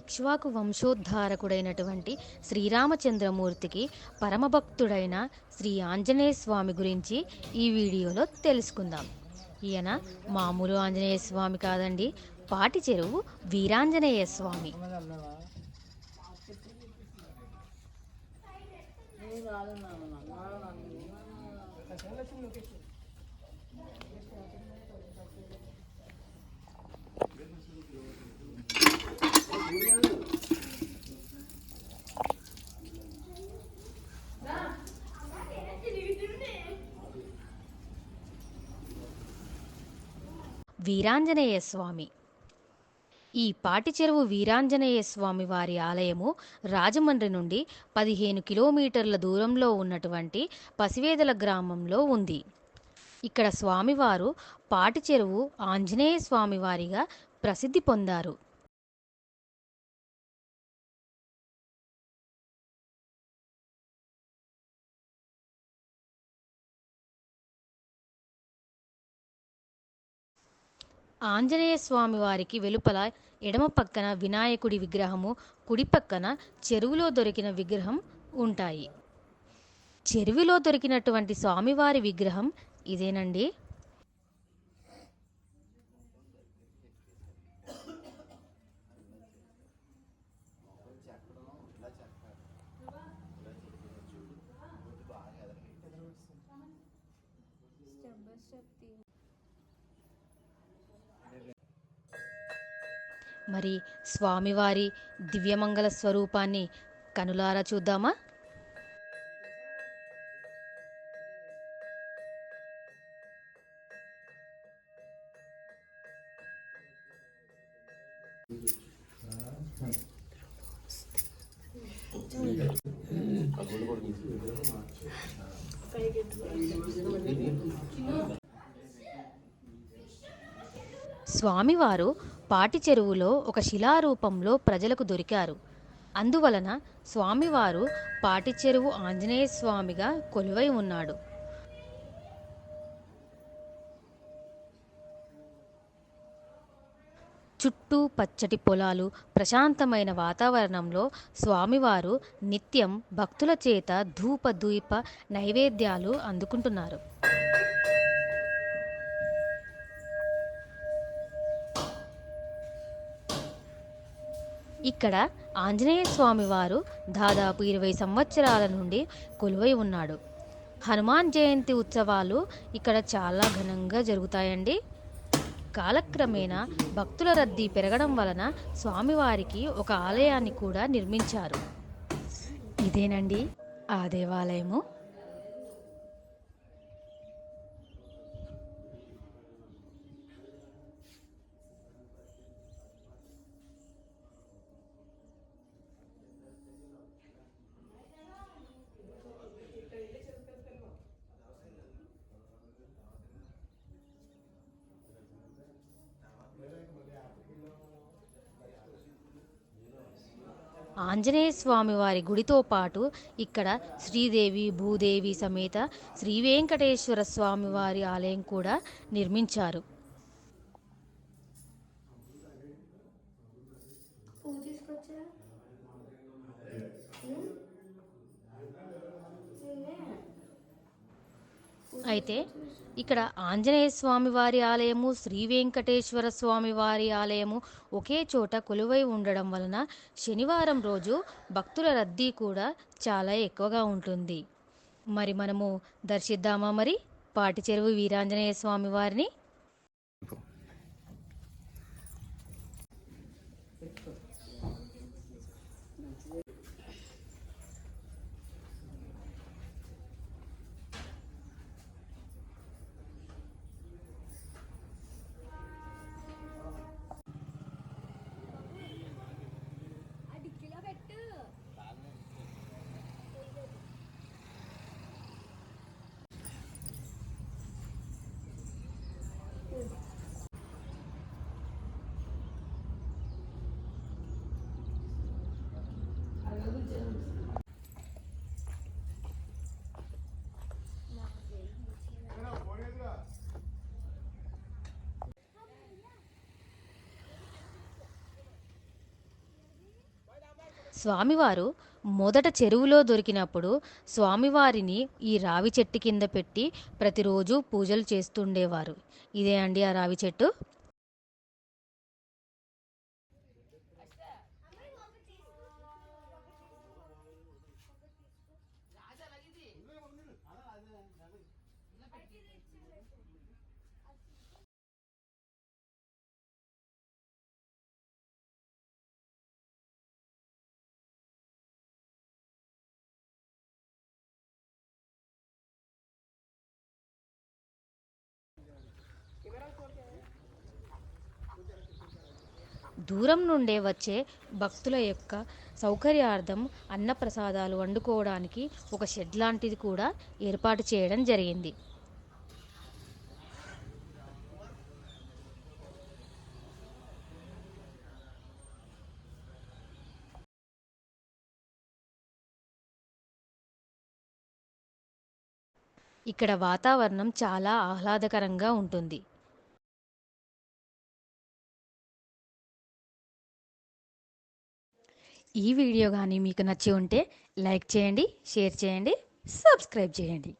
ఇక్ష్వాకు వంశోద్ధారకుడైనటువంటి శ్రీరామచంద్రమూర్తికి పరమభక్తుడైన శ్రీ ఆంజనేయ స్వామి గురించి ఈ వీడియోలో తెలుసుకుందాం. ఈయన మామూలు ఆంజనేయ స్వామి కాదండి పాటి చెరువు వీరాంజనేయ స్వామి. వీరాంజనేయ స్వామి. ఈ పాటిచెరువు వీరాంజనేయ స్వామి వారి ఆలయము రాజమండ్రి నుండి పదిహేను కిలోమీటర్ల దూరంలో ఉన్నటువంటి పసివేదల గ్రామంలో ఉంది. ఇక్కడ స్వామివారు పాటిచెరువు ఆంజనేయ స్వామివారిగా ప్రసిద్ధి పొందారు. ఆంజనేయ స్వామి వారికి వెలుపల ఎడమ పక్కన వినాయకుడి విగ్రహము కుడి పక్కన చెరువులో దొరికిన విగ్రహం ఉంటాయి. చెరువులో దొరికినటువంటి స్వామివారి విగ్రహం ఇదేనండి. మరి స్వామివారి దివ్యమంగళ స్వరూపాన్ని కనులారా చూద్దామా? స్వామివారు పాటి చెరువులో ఒక శిలారూపంలో ప్రజలకు దొరికారు. అందువలన స్వామివారు పాటి చెరువు ఆంజనేయ స్వామిగా కొలువై ఉన్నాడు. చుట్టూ పచ్చటి పొలాలు ప్రశాంతమైన వాతావరణంలో స్వామివారు నిత్యం భక్తుల చేత ధూప ద్వీప నైవేద్యాలు అందుకుంటున్నారు. ఇక్కడ ఆంజనేయ స్వామి వారు దాదాపు ఇరవై సంవత్సరాల నుండి కొలువై ఉన్నాడు. హనుమాన్ జయంతి ఉత్సవాలు ఇక్కడ చాలా ఘనంగా జరుగుతాయండి. కాలక్రమేణా భక్తుల రద్దీ పెరగడం వలన స్వామివారికి ఒక ఆలయాన్ని కూడా నిర్మించారు. ఇదేనండి ఆ దేవాలయము. ఆంజనేయ స్వామి వారి గుడితో పాటు ఇక్కడ శ్రీదేవి భూదేవి సమేత శ్రీ వెంకటేశ్వర స్వామి వారి ఆలయం కూడా నిర్మించారు. అయితే ఇక్కడ ఆంజనేయ స్వామి వారి ఆలయము శ్రీ వెంకటేశ్వర స్వామి వారి ఆలయము ఒకే చోట కొలువై ఉండడం వలన శనివారం రోజు భక్తుల రద్దీ కూడా చాలా ఎక్కువగా ఉంటుంది. మరి మనము దర్శిద్దామా మరి? పాటి చెరువు వీరాంజనేయ స్వామి వారిని స్వామివారు మొదట చెరువులో దొరికినప్పుడు స్వామివారిని ఈ రావి చెట్టు కింద పెట్టి ప్రతిరోజు పూజలు చేస్తుండేవారు. ఇదే అండి ఆ రావి చెట్టు? దూరం నుండే వచ్చే భక్తుల యొక్క సౌకర్యార్థం అన్నప్రసాదాలు వండుకోవడానికి ఒక షెడ్ లాంటిది కూడా ఏర్పాటు చేయడం జరిగింది. ఇక్కడ వాతావరణం చాలా ఆహ్లాదకరంగా ఉంటుంది. ఈ వీడియో కానీ మీకు నచ్చి ఉంటే లైక్ చేయండి షేర్ చేయండి సబ్స్క్రైబ్ చేయండి.